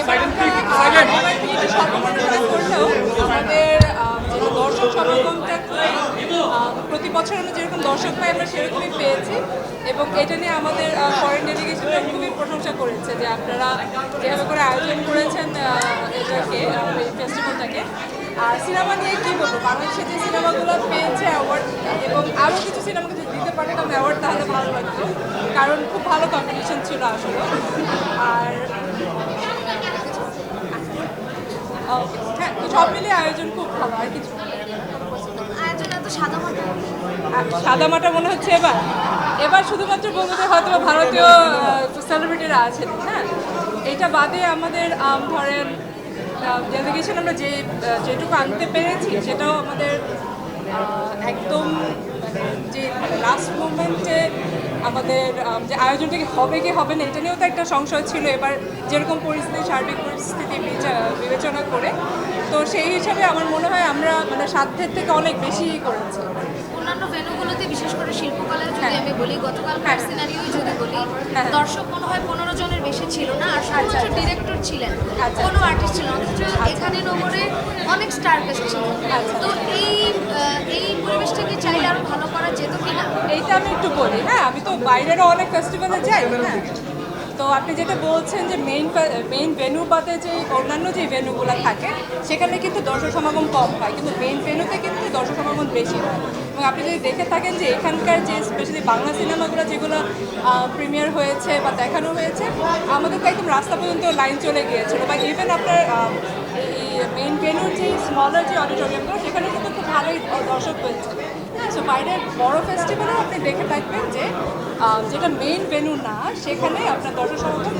এবার আমাদের দর্শক সমাগমটা প্রতি বছর আমরা যেরকম দর্শক পাই, আমরা সেরকমই পেয়েছি। এবং এটা নিয়ে আমাদের ফরেন ডেলিগেশনরা খুবই প্রশংসা করেছে যে আপনারা যেভাবে করে আয়োজন করেছেন এটাকে ফেস্টিভ্যালটাকে আর সিনেমা নিয়ে কি বলব? বাংলাদেশে যে সিনেমাগুলো পেয়েছে অ্যাওয়ার্ড এবং আরও কিছু সিনেমাকে যদি দিতে পারতাম অ্যাওয়ার্ড তাহলে ভালো লাগতো। কারণ খুব ভালো কম্পিটিশন ছিল আসলে। আর হ্যাঁ সব মিলিয়ে আয়োজন খুব ভালো আর কিছু না। আয়োজন এত সাদা মাটা সাদামাটা মনে হচ্ছে এবার এবার শুধুমাত্র বন্ধুদের হয়তো ভারতীয় সেলিব্রিটিরা আছেন হ্যাঁ এটা বাদে আমাদের আম, ধরেন ডেলিগেশন আমরা যে যেটুকু আনতে পেরেছি সেটাও আমাদের একদম মানে যে লাস্ট মোমেন্টে আমাদের যে আয়োজনটা কি হবে কি হবে না এটা নিয়েও তো একটা সংশয় ছিল এবার যেরকম পরিস্থিতি সার্বিক পরিস্থিতি বিচা- বিবেচনা করে তো সেই হিসাবে আমার মনে হয় আমরা মানে সাধ্যের থেকে অনেক বেশি করেছি অন্যান্য ভেন্যুগুলোতে বিশেষ করে শিল্পকলায় যদি হ্যাঁ। আমি বলি গতকাল হ্যাঁ। সিনারিওই যদি বলি হ্যাঁ। দর্শক মনে হয় পনেরো জনের বেশি ছিল না আর শুধুমাত্র আচ্ছা। ডিরেক্টর ছিলেন আচ্ছা। কোনো আর্টিস্ট ছিল অথচ এখানে নগরে অনেক স্টার ছিল আচ্ছা। তো এই আহ, এই পরিবেশটাকে চাইলে আরও ভালো করা যেত কিনা? এইটা আমি একটু বলি হ্যাঁ আমি তো বাইরেরও অনেক ফেস্টিভ্যালে যাই হ্যাঁ। তো আপনি যেটা বলছেন যে মেইন মেইন ভেন্যু বাদে যে অন্যান্য যে ভেন্যুগুলো থাকে, সেখানে কিন্তু দর্শক সমাগম কম হয়, কিন্তু মেইন ভেন্যুতে কিন্তু দর্শক সমাগম বেশি হয়। এবং আপনি যদি দেখে থাকেন যে এখানকার যে স্পেশালি বাংলা সিনেমাগুলো যেগুলো প্রিমিয়ার হয়েছে বা দেখানো হয়েছে, আমাদের তো একদম রাস্তা পর্যন্ত লাইন চলে গিয়েছিল। বা ইভেন আপনার মেইন ভেন্যুর যে স্মলার যে অডিটোরিয়ামগুলো সেখানে কিন্তু খুব ভালোই দর্শক হয়েছে। সো বাইরের বড় ফেস্টিভ্যালেও আপনি দেখে থাকবেন যে যেটা মেইন ভেনু না, সেখানে আপনার দর্শক সমাগম